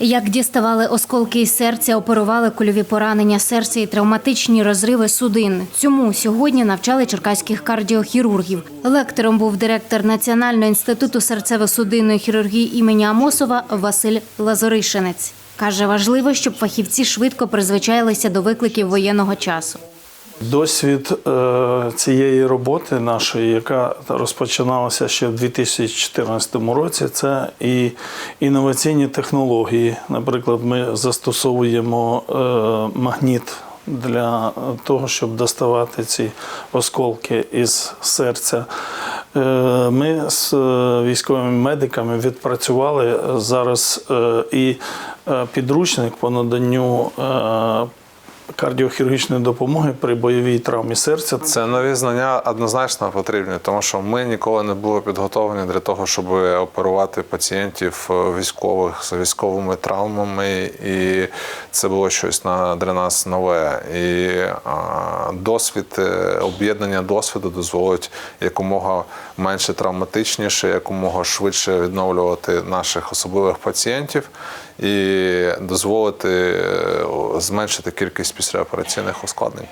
Як діставали осколки із серця, оперували кульові поранення серця і травматичні розриви судин. Цьому сьогодні навчали черкаських кардіохірургів. Лектором був директор Національного інституту серцево-судинної хірургії імені Амосова Василь Лазоришинець. Каже, важливо, щоб фахівці швидко призвичайлися до викликів воєнного часу. Досвід е, цієї роботи нашої, яка розпочиналася ще в 2014 році, це і інноваційні технології. Наприклад, ми застосовуємо е, магніт для того, щоб доставати ці осколки із серця. Е, Ми з військовими медиками відпрацювали зараз і підручник по наданню кардіохірургічної допомоги при бойовій травмі серця. Це нові знання однозначно потрібні, тому що ми ніколи не були підготовлені для того, щоб оперувати пацієнтів е, військових з військовими травмами, і це було щось на для нас нове. І досвід, е, об'єднання досвіду дозволить якомога менше травматичніше, якомога швидше відновлювати наших особливих пацієнтів і дозволити е, зменшити кількість післяопераційних ускладнень.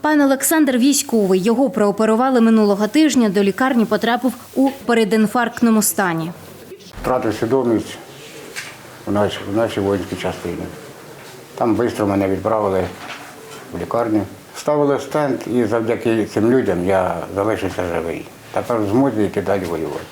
Пан Олександр військовий. Його прооперували минулого тижня. До лікарні потрапив у передінфарктному стані. втратив свідомість в нашій, в нашій воїнській частині. Там швидко мене відправили в лікарню. Ставили стенд і завдяки цим людям я залишився живий. Тепер в змозі йти далі воювати.